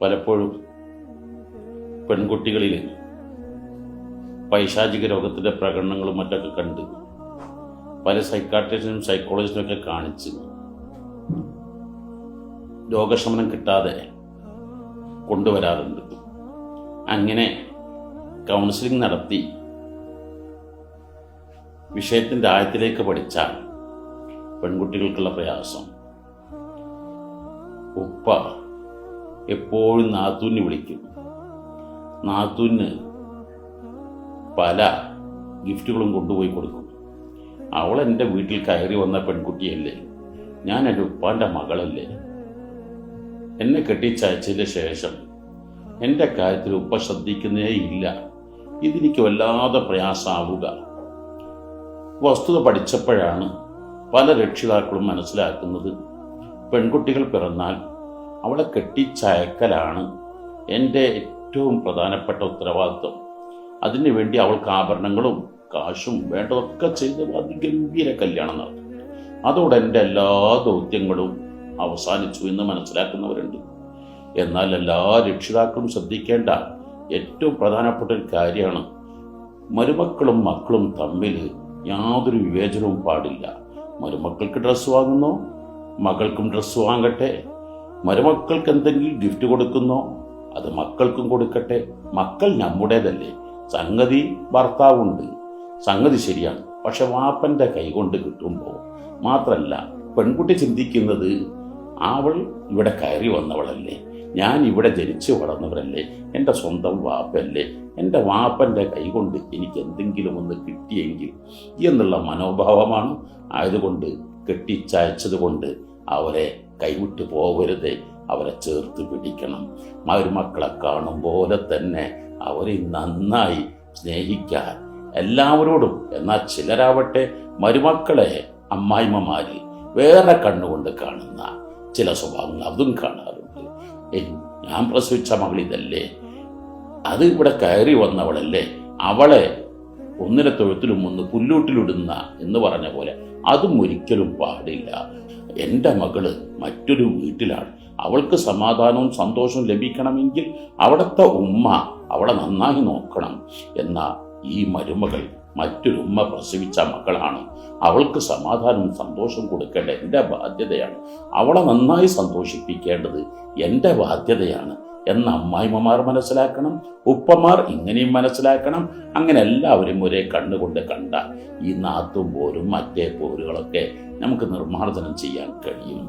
പലപ്പോഴും പെൺകുട്ടികളിൽ പൈശാചിക രോഗത്തിന്റെ പ്രകടനങ്ങളും മറ്റൊക്കെ കണ്ട് പല സൈക്കാട്രിസ്റ്റിനും സൈക്കോളജിസ്റ്റിനും ഒക്കെ കാണിച്ച് രോഗശമനം കിട്ടാതെ കൊണ്ടുവരാറുണ്ട്. അങ്ങനെ കൗൺസിലിംഗ് നടത്തി വിഷയത്തിന്റെ ആഴത്തിലേക്ക് പഠിച്ചാൽ പെൺകുട്ടികൾക്കുള്ള പ്രയാസം. ഉപ്പ എപ്പോഴും നാത്തൂന് വിളിക്കും. നാത്തൂന് പല ഗിഫ്റ്റുകളും കൊണ്ടുപോയി കൊടുക്കും. അവൾ എന്റെ വീട്ടിൽ കയറി വന്ന പെൺകുട്ടിയല്ലേ? ഞാൻ എന്റെ ഉപ്പാന്റെ മകളല്ലേ? എന്നെ കെട്ടിച്ചയച്ചതിന് ശേഷം എന്റെ കാര്യത്തിൽ ഉപ്പ ശ്രദ്ധിക്കുന്നേ ഇല്ല. ഇതെനിക്ക് വല്ലാതെ പ്രയാസമാവുക. വസ്തുത പഠിച്ചപ്പോഴാണ് പല രക്ഷിതാക്കളും മനസ്സിലാക്കുന്നത് പെൺകുട്ടികൾ പിറന്നാൽ അവളെ കെട്ടിച്ചയക്കലാണ് എന്റെ ഏറ്റവും പ്രധാനപ്പെട്ട ഉത്തരവാദിത്വം. അതിനുവേണ്ടി അവൾക്ക് ആഭരണങ്ങളും കാശും വേണ്ടതൊക്കെ ചെയ്ത് അതിഗംഭീര കല്യാണം നടത്തും. അതോടെ എന്റെ എല്ലാ ദൗത്യങ്ങളും അവസാനിച്ചു എന്ന് മനസ്സിലാക്കുന്നവരുണ്ട്. എന്നാൽ എല്ലാ രക്ഷിതാക്കളും ശ്രദ്ധിക്കേണ്ട ഏറ്റവും പ്രധാനപ്പെട്ട ഒരു കാര്യമാണ് മരുമക്കളും മക്കളും തമ്മിൽ യാതൊരു വിവേചനവും പാടില്ല. മരുമക്കൾക്ക് ഡ്രസ്സ് വാങ്ങുന്നു മകൾക്കും ഡ്രസ്സ് വാങ്ങട്ടെ. മരുമക്കൾക്ക് എന്തെങ്കിലും ഗിഫ്റ്റ് കൊടുക്കുന്നോ? അത് മക്കൾക്കും കൊടുക്കട്ടെ. മക്കൾ നമ്മുടേതല്ലേ. സംഗതി ഭർത്താവുണ്ട്. സംഗതി ശരിയാണ്. പക്ഷെ വാപ്പന്റെ കൈകൊണ്ട് കിട്ടുമ്പോൾ മാത്രല്ല പെൺകുട്ടി ചിന്തിക്കുന്നത് അവൾ ഇവിടെ കയറി വന്നവളല്ലേ. ഞാൻ ഇവിടെ ജനിച്ചു വളർന്നവരല്ലേ. എന്റെ സ്വന്തം വാപ്പല്ലേ. എന്റെ വാപ്പന്റെ കൈകൊണ്ട് എനിക്ക് എന്തെങ്കിലും ഒന്ന് കിട്ടിയെങ്കിൽ എന്നുള്ള മനോഭാവമാണ് ആയതുകൊണ്ട് കെട്ടിച്ചയച്ചത് കൊണ്ട് അവരെ കൈവിട്ടു പോകരുത് അവരെ ചേർത്ത് പിടിക്കണം. മരുമക്കളെ കാണും പോലെ തന്നെ അവരെ നന്നായി സ്നേഹിക്കാൻ എല്ലാവരോടും. എന്നാൽ ചിലരാവട്ടെ മരുമക്കളെ അമ്മായിമ്മമാര് വേറെ കണ്ണുകൊണ്ട് കാണുന്ന ചില സ്വഭാവങ്ങൾ അതും കാണാറുണ്ട്. ഞാൻ പ്രസവിച്ച മകൾ ഇതല്ലേ? അത് ഇവിടെ കയറി വന്നവളല്ലേ? അവളെ ഒന്നിനെ തൊഴുത്തിലും ഒന്ന് പുല്ലൂട്ടിലിടുന്ന എന്ന് പറഞ്ഞ പോലെ അതും ഒരിക്കലും പാടില്ല. എന്റെ മകൾ മറ്റൊരു വീട്ടിലാണ്. അവൾക്ക് സമാധാനവും സന്തോഷവും ലഭിക്കണമെങ്കിൽ അവിടുത്തെ ഉമ്മ അവളെ നന്നായി നോക്കണം എന്ന ഈ മരുമകൾ മറ്റൊരുമ്മ പ്രസവിച്ച മക്കളാണ് അവൾക്ക് സമാധാനവും സന്തോഷവും കൊടുക്കേണ്ട എന്റെ ബാധ്യതയാണ്. അവളെ നന്നായി സന്തോഷിപ്പിക്കേണ്ടത് എന്റെ ബാധ്യതയാണ്. എന്ന അമ്മായിമ്മമാർ മനസ്സിലാക്കണം ഉപ്പമാർ ഇങ്ങനെയും മനസ്സിലാക്കണം. അങ്ങനെ എല്ലാവരും ഒരേ കണ്ണുകൊണ്ട് കണ്ട ഈ നാത്തും പോരും മറ്റേ പോരുകളൊക്കെ നമുക്ക് നിർമ്മാർജനം ചെയ്യാൻ കഴിയും.